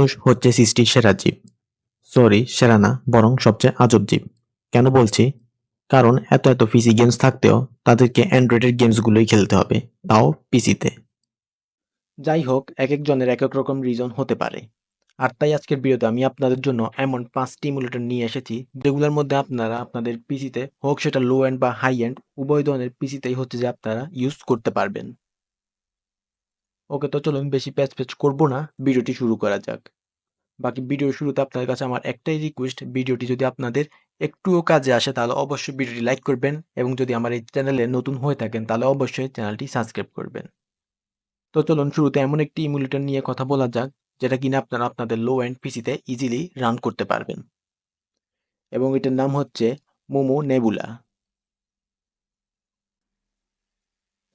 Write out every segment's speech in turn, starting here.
মানুষ হচ্ছে সৃষ্টির সেরা জীব। সরি সেরা না, বরং সবচেয়ে আজব জীব। কেন বলছি? কারণ এত এত পিসি গেমস থাকতেও তাদেরকে অ্যান্ড্রয়েডের গেমসগুলোই খেলতে হবে, তাও পিসিতে। যাই হোক এক একজনের এক এক রকম রিজন হতে পারে। আর তাই আজকের ভিডিওতে আমি আপনাদের জন্য এমন পাঁচটি ইমুলেটর নিয়ে এসেছি, যেগুলোর মধ্যে আপনারা আপনাদের পিসিতে, হোক সেটা লো এন্ড বা হাই এন্ড উভয় ধরনের পিসিতেই হচ্ছে যে আপনারা ইউজ করতে পারবেন। ওকে তো চলুন বেশি প্যাচ প্যাচ করব না, ভিডিওটি শুরু করা যাক। বাকি ভিডিওর শুরুতে আপনার কাছে আমার একটাই রিকোয়েস্ট ভিডিওটি যদি আপনাদের একটুও কাজে আসে তাহলে অবশ্যই ভিডিওটি লাইক করবেন এবং যদি আমার এই চ্যানেলে নতুন হয়ে থাকেন তাহলে অবশ্যই চ্যানেলটি সাবস্ক্রাইব করবেন। তো চলুন শুরুতে এমন একটি ইমুলেটর নিয়ে কথা বলা যাক, যেটা কিনা আপনারা আপনাদের লো অ্যান্ড পিসিতে ইজিলি রান করতে পারবেন। এবং এটার নাম হচ্ছে মোমো নেবুলা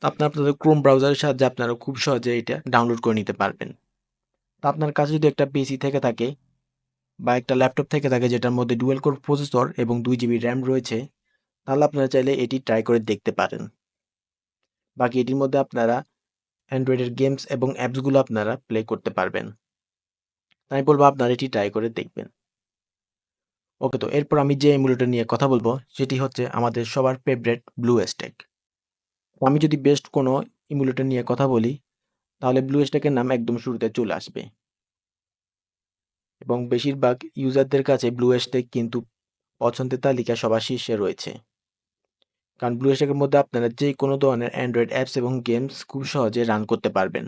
আপনার আপনাদের ক্রোম ব্রাউজারের সাহায্যে আপনারা খুব সহজে এটা ডাউনলোড করে নিতে পারবেন। তো আপনার কাছে যদি একটা পিসি থেকে থাকে বা একটা ল্যাপটপ থেকে থাকে যেটার মধ্যে ডুয়েল কোর প্রসেসর এবং দুই জিবি র্যাম রয়েছে, তাহলে আপনারা চাইলে এটি ট্রাই করে দেখতে পারেন। বাকি এটির মধ্যে আপনারা অ্যান্ড্রয়েডের গেমস এবং অ্যাপসগুলো আপনারা প্লে করতে পারবেন। তাই বলব আপনারা এটি ট্রাই করে দেখবেন। ওকে তো এরপর আমি যে এমুলেটর নিয়ে কথা বলব, সেটি হচ্ছে আমাদের সবার ফেভারেট ব্লু স্টেক আমি যদি বেস্ট কোনো ইমুলেটর নিয়ে কথা বলি, তাহলে ব্লু স্ট্যাকের নাম একদম শুরুতে চলে আসবে। এবং বেশিরভাগ ইউজারদের কাছে ব্লু স্ট্যাক কিন্তু পছন্দের তালিকা সবার শীর্ষে রয়েছে। কারণ ব্লু স্ট্যাকের মধ্যে আপনারা যে কোনো ধরনের অ্যান্ড্রয়েড অ্যাপস এবং গেমস খুব সহজে রান করতে পারবেন।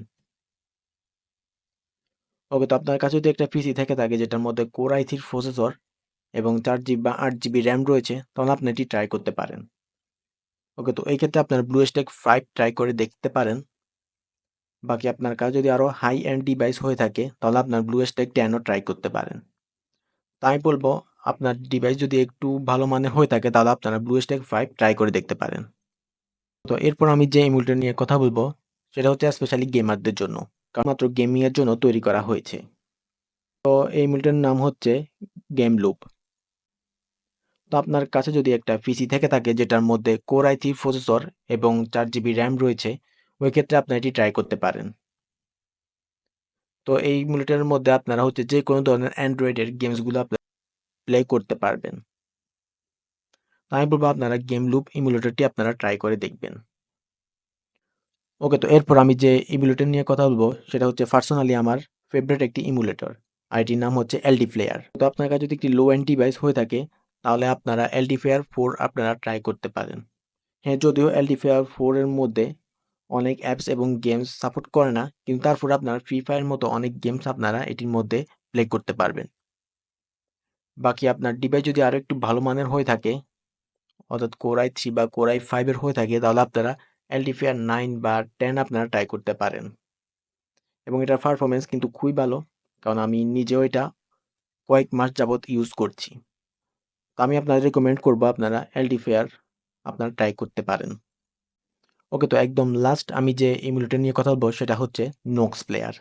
ওকে তো আপনার কাছে যদি একটা পিসি থেকে থাকে যেটার মধ্যে কোর আই থ্রির প্রসেসর এবং চার জিবি বা আট জিবি র্যাম রয়েছে তখন আপনি এটি ট্রাই করতে পারেন। ওকে তো এই ক্ষেত্রে আপনার ব্লু স্ট্যাক ফাইভ ট্রাই করে দেখতে পারেন। বাকি আপনার কাছে যদি আরও হাই এন্ড ডিভাইস হয়ে থাকে, তাহলে আপনার ব্লু স্ট্যাক টেনও ট্রাই করতে পারেন। তাই বলব, আপনার ডিভাইস যদি একটু ভালো মানের হয়ে থাকে, তাহলে আপনারা ব্লু স্ট্যাক ফাইভ ট্রাই করে দেখতে পারেন। তো এরপর আমি যে ইমুলটা নিয়ে কথা বলব, সেটা হচ্ছে স্পেশালি গেমারদের জন্য, কারণ মাত্র গেমিংয়ের জন্য তৈরি করা হয়েছে। তো এই ইমুলটার নাম হচ্ছে গেম লুপ তো আপনার কাছে যদি একটা পিসি থেকে থাকে যেটার মধ্যে কোর আই থ্রি প্রসেসর এবং চার জিবি র্যাম রয়েছে, ওই ক্ষেত্রে আপনারা এটি ট্রাই করতে পারেন। তো এই ইমুলেটরের মধ্যে আপনারা হচ্ছে যে কোনো ধরনের অ্যান্ড্রয়েডের গেমসগুলো আপনারা প্লে করতে পারবেন। আমি বলব আপনারা গেম লুপ ইমুলেটরটি আপনারা ট্রাই করে দেখবেন। ওকে তো এরপর আমি যে ইমুলেটর নিয়ে কথা বলব, সেটা হচ্ছে পার্সোনালি আমার ফেভারিট একটি ইমুলেটর আর এটির নাম হচ্ছে এলডি প্লেয়ার তো আপনার কাছে যদি একটি লো এন্ড ডিভাইস হয়ে থাকে তাহলে আপনারা এলডি প্লেয়ার ফোর আপনারা ট্রাই করতে পারেন। হ্যাঁ যদিও এলডি প্লেয়ার ফোরের মধ্যে অনেক অ্যাপস এবং গেমস সাপোর্ট করে না, কিন্তু তারপর আপনার ফ্রি ফায়ার মতো অনেক গেমস আপনারা এটির মধ্যে প্লে করতে পারবেন। বাকি আপনার ডিভাইস যদি আরও একটু ভালো মানের হয়ে থাকে, অর্থাৎ কোরাই থ্রি বা কোরাই ফাইভের হয়ে থাকে, তাহলে আপনারা এলডিফিআর নাইন বা টেন আপনারা ট্রাই করতে পারেন। এবং এটার পারফরমেন্স কিন্তু খুবই ভালো, কারণ আমি নিজেও এটা কয়েক মাস যাবৎ ইউজ করছি। তো আমি আপনাদের রেকমেন্ড করব আপনারা এলডিফিআর আপনারা ট্রাই করতে পারেন। ওকে তো একদম লাস্ট আমি যে ইমুলেটর নিয়ে কথা বলব সেটা হচ্ছে নোক্স প্লেয়ার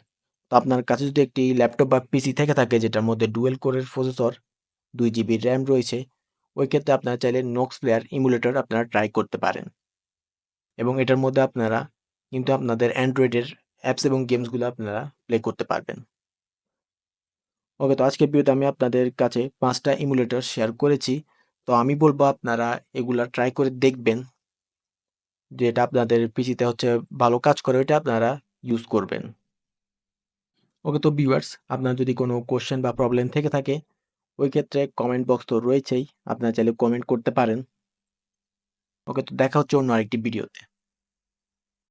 তো আপনার কাছে যদি একটি ল্যাপটপ বা পিসি থেকে থাকে যেটার মধ্যে ডুয়েল কোরের প্রসেসর দুই জিবি র্যাম রয়েছে, ওই ক্ষেত্রে আপনারা চাইলে নোক্স প্লেয়ার ইমুলেটর আপনারা ট্রাই করতে পারেন। এবং এটার মধ্যে আপনারা কিন্তু আপনাদের অ্যান্ড্রয়েডের অ্যাপস এবং গেমসগুলো আপনারা প্লে করতে পারবেন। ওকে, তো আজকের ভিডিওতে আমি আপনাদের কাছে পাঁচটা ইমুলেটর শেয়ার করেছি। তো আমি বলব আপনারা এগুলা ট্রাই করে দেখবেন যেটা আপনাদের পিসিতে হচ্ছে ভালো কাজ করে, ওইটা আপনারা ইউজ করবেন। ওকে, তো ভিউয়ার্স আপনার যদি কোনো কোশ্চেন বা প্রবলেম থেকে থাকে, ওই ক্ষেত্রে কমেন্ট বক্স তো রয়েছেই, আপনারা চাইলে কমেন্ট করতে পারেন। ওকে, তো দেখা হচ্ছে অন্য আরেকটি ভিডিওতে